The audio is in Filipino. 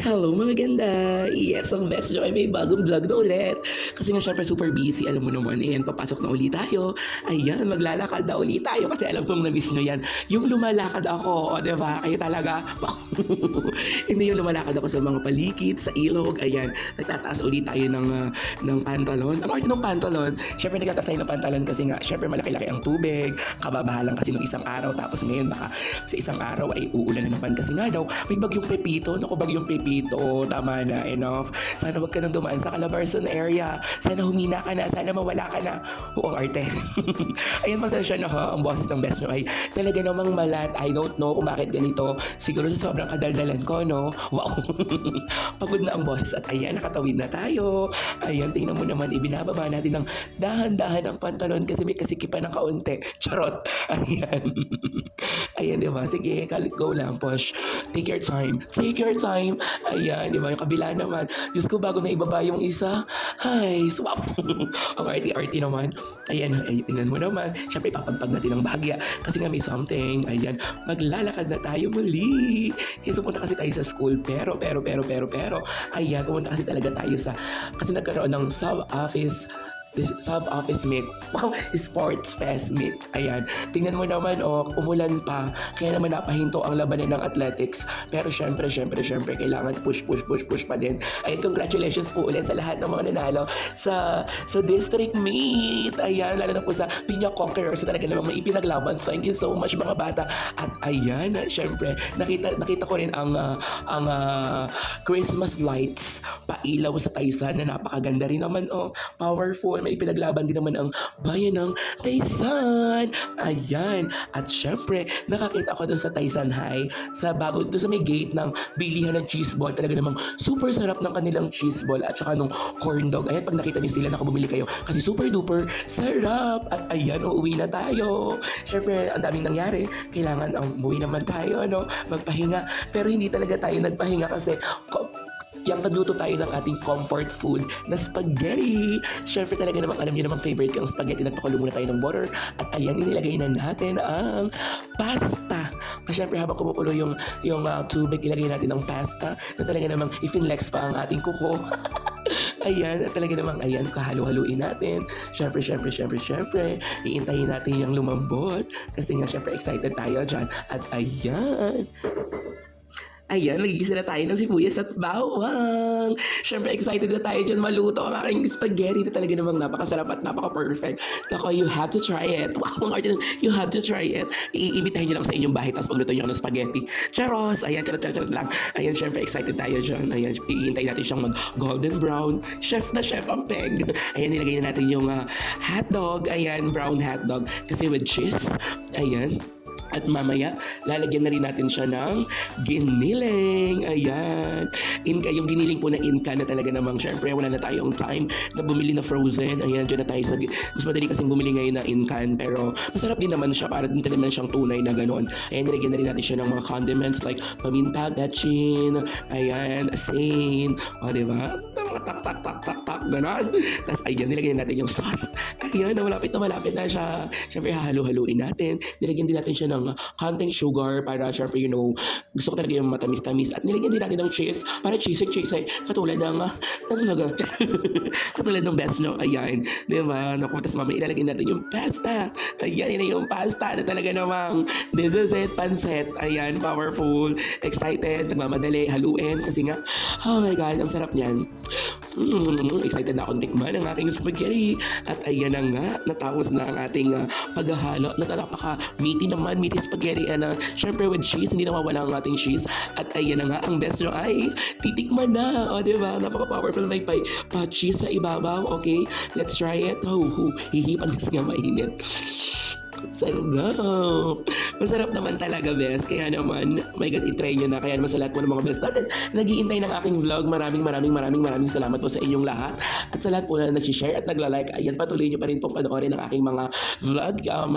Hello mga ganda! Yes, ang best joy may bagong vlog na ulit. Kasi nga syempre super busy, alam mo naman, ayan, papasok na ulit tayo. Ayan, maglalakad na ulit tayo kasi alam kong na-miss nyo yan. Yung lumalakad ako, o diba? Kayo talaga, hindi yung lumalakad ako sa mga palikid, sa ilog, ayan, nagtataas ulit tayo ng, ah, ng pantalon. Ang arte ng pantalon, syempre nagtataas tayo ng pantalon kasi nga, syempre malaki-laki ang tubig, kababahalan kasi ng isang araw, tapos ngayon baka sa isang araw ay uulan na naman kasi nga daw, may bagyong pepito, naku bagyong pepito, tama na, enough. Sana wag ka nang dumaan sa Calabarzon area, sana humina ka na, sana mawala ka na. Oo, ang arte. Ayun, pasensya na ha, ang boses ng best nyo ay talaga namang malat. I don't know kung bakit ganito. Siguro sa sobrang kadaldalan ko, no? Wow. Pagod na ang boses at ayan, nakatawid na tayo. Ayan, tingnan mo naman, ibinababa natin ng dahan-dahan ang pantalon kasi may kasikipan ng kaunti. Charot. Ayan. Ayan, di ba? Sige, go lang, push. Take your time. Take your time. Ayan, di ba? Yung kabila naman. Diyos ko, bago na ibaba yung isa. Ay, swap. ang arty-arty naman. Ayan, ay, tingnan mo naman. Siyempre, papagpag natin ang bahagya. Kasi nga may something. Ayan, maglalakad na tayo muli. Yes, pupunta kasi tayo sa school. Pero, pero, pero, pero, pero. Ayan, pupunta kasi talaga tayo sa... Kasi nagkaroon ng sub-office this sub-office meet. Wow, sports fest meet. Ayan. Tingnan mo naman, oh, umulan pa. Kaya naman napahinto ang labanan ng athletics. Pero syempre, syempre, syempre, kailangan push, push, push, push pa din. Ayan, congratulations po ulit sa lahat ng mga nanalo sa sa district meet. Ayan, lalo na po sa Pinya Conquerors na talaga namang may ipinaglaban. Thank you so much mga bata. At ayan, syempre, nakita nakita ko rin ang ah, ang ah, Christmas lights pailaw sa Taysan na napakaganda rin naman oh powerful may pinaglaban din naman ang bayan ng Taysan ayan. At syempre nakakita ko dun sa Taysan High. Sa bago dun sa may gate ng bilihan ng cheese ball talaga namang super sarap ng kanilang cheese ball at saka nung corn dog. Ayan pag nakita niyo sila nakabumili kayo. Kasi super duper sarap. At ayan uuwi na tayo. Syempre ang daming nangyari. Kailangan ang umuwi naman tayo ano magpahinga. Pero hindi talaga tayo nagpahinga kasi yung nagluto tayo ng ating comfort food na spaghetti. Siyempre talaga namang alam niyo namang favorite ko ang spaghetti. Nagpakulo muna tayo ng butter. At ayan, inilagay na natin ang pasta. At syempre habang kumukulo yung, yung ah, tubig, ilagay natin ang pasta na talaga namang ifinlex pa ang ating kuko. Ayan, at talaga namang ayan, kahalo-haluin natin. Syempre, syempre, syempre, syempre, iintayin natin yung lumambot. Kasi nga, syempre, excited tayo dyan. At ayan, Ayan, nagigisa na tayo ng sibuyas at bawang. Siyempre, excited na tayo dyan maluto ang aking spaghetti na talaga namang napakasarap at napaka-perfect. Nako, you have to try it. Wow, ang arte you have to try it. Iimbitahin nyo lang sa inyong bahay tapos magluto nyo ng spaghetti. Charos! Ayan, charot, charot, charot lang. Ayan, siyempre, excited tayo dyan. Ayan, iintay natin siyang mag-golden brown. Chef na chef ang peg. Ayan, nilagay na natin yung ah, hotdog. Ayan, brown hotdog. Kasi with cheese. Ayan. At mamaya, lalagyan na rin natin siya ng giniling. Ayan. Inka, yung giniling po na inka na talaga namang syempre wala na tayong time na bumili na frozen. Ayan, dyan na tayo sa... Mas madali kasing bumili ngayon na incan pero masarap din naman siya para din naman siyang tunay na ganoon. Ayan, nilagyan na rin natin siya ng mga condiments like paminta, betchin, ayan, asin, o diba? Tak tak tak tak tak gano'n. Tapos ayan, nilagyan natin yung sauce. Ayan, na malapit na malapit na siya. Siyempre, hahalo-haluin natin. Nilagyan din natin siya ng konting sugar para syempre, you know, gusto ko talaga yung matamis-tamis. At nilagyan din natin ng cheese para cheesy cheesy. Katulad ng, uh, talaga, katulad ng best no. Ayan, di ba? Naku, tapos mamaya ilalagay natin yung pasta. Ayan, yun yung pasta na talaga namang this is it, pansit. Ayan, powerful, excited, nagmamadali, haluin. Kasi nga, oh my God, ang sarap niyan. Mm, excited na akong tikman ang aking spaghetti. At ayan na nga, natapos na ang ating uh, paghahalo. Na napaka-meaty naman, meaty spaghetti. And uh, syempre with cheese, hindi nawawala ang ating cheese. At ayan na nga, ang best nyo ay titikman na. O, di ba? Napaka-powerful. May pa, pa cheese sa ibabaw. Okay, let's try it. Oh, oh, hihipan kasi nga mainit. Sarap. Masarap naman talaga, best. Kaya naman, my God, itry nyo na. Kaya naman sa lahat po ng mga best natin, nagiintay ng aking vlog. Maraming, maraming, maraming, maraming salamat po sa inyong lahat. At sa lahat po na nag-share at nagla-like, ayan, patuloy nyo pa rin pong panoorin ang aking mga vlog. Um,